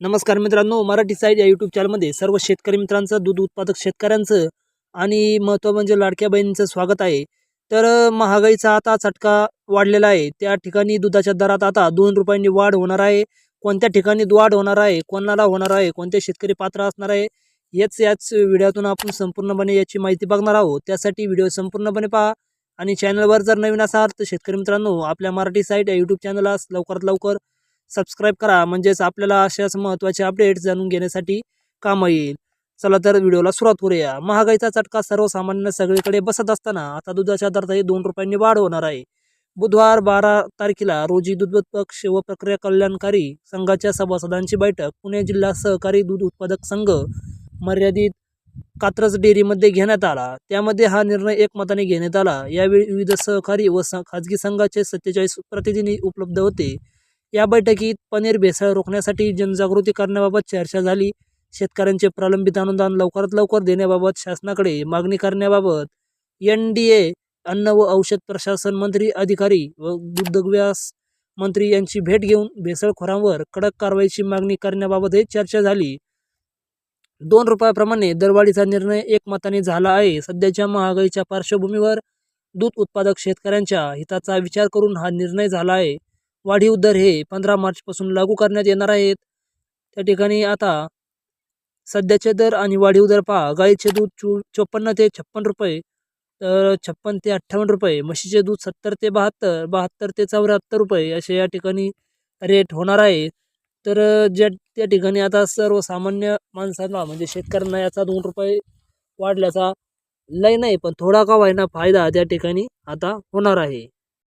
नमस्कार मित्रांनो मराठी साईड या यूट्यूब चॅनलमध्ये सर्व शेतकरी मित्रांचं दूध उत्पादक शेतकऱ्यांचं आणि महत्त्व म्हणजे लाडक्या बहिणींचं स्वागत आहे. तर महागाईचा आता चटका वाढलेला आहे. त्या ठिकाणी दुधाच्या दरात आता दोन रुपयांनी वाढ होणार आहे. कोणत्या ठिकाणी वाढ होणार आहे? कोणाला होणार आहे? कोणते शेतकरी पात्र असणार आहे? हेच याच व्हिडिओतून आपण संपूर्णपणे याची माहिती बघणार आहोत. त्यासाठी व्हिडिओ संपूर्णपणे पहा आणि चॅनलवर जर नवीन असाल तर शेतकरी मित्रांनो आपल्या मराठी साईट या यूट्यूब चॅनलला लवकरात लवकर सबस्क्राईब करा. म्हणजेच आपल्याला अशाच महत्त्वाचे अपडेट्स जाणून घेण्यासाठी कामं येईल. चला तर व्हिडिओला सुरुवात करूया. महागाईचा चटका सर्वसामान्य सगळीकडे बसत असताना आता दुधाच्या दरातही दोन रुपयांनी वाढ होणार आहे. बुधवार बारा तारखेला रोजी दूध पक्ष व प्रक्रिया कल्याणकारी संघाच्या सभासदांची बैठक. पुणे जिल्हा सहकारी दूध उत्पादक संघ मर्यादित कात्रज डेअरीमध्ये घेण्यात आला. त्यामध्ये हा निर्णय एकमताने घेण्यात आला. यावेळी विविध सहकारी व खाजगी संघाचे सत्तेचाळीस प्रतिनिधी उपलब्ध होते. या बैठकीत पनीर भेसळ रोखण्यासाठी जनजागृती करण्याबाबत चर्चा झाली. शेतकऱ्यांचे प्रलंबित अनुदान लवकरात लवकर देण्याबाबत शासनाकडे मागणी करण्याबाबत एन डी ए अन्न व औषध प्रशासन मंत्री अधिकारी व दुग्धव्यास मंत्री यांची भेट घेऊन भेसळखोरांवर कडक कारवाईची मागणी करण्याबाबतही चर्चा झाली. दोन रुपयाप्रमाणे दरवाढीचा निर्णय एकमताने झाला आहे. सध्याच्या महागाईच्या पार्श्वभूमीवर दूध उत्पादक शेतकऱ्यांच्या हिताचा विचार करून हा निर्णय झाला आहे. वाढीव दर हे पंधरा मार्चपासून लागू करण्यात येणार आहेत. त्या ठिकाणी आता सध्याचे दर आणि वाढीव दर पहा. गाईचे दूध चू चोपन्न ते छप्पन रुपये तर छप्पन ते अठ्ठावन्न रुपये म्हशीचे दूध सत्तर ते बहात्तर बहात्तर ते चौऱ्याहत्तर रुपये असे या ठिकाणी रेट होणार आहे. तर ज्या त्या ठिकाणी आता सर्वसामान्य माणसांना म्हणजे शेतकऱ्यांना याचा दोन रुपये वाढल्याचा लय नाही पण थोडा का व्हायना फायदा त्या ठिकाणी आता होणार आहे.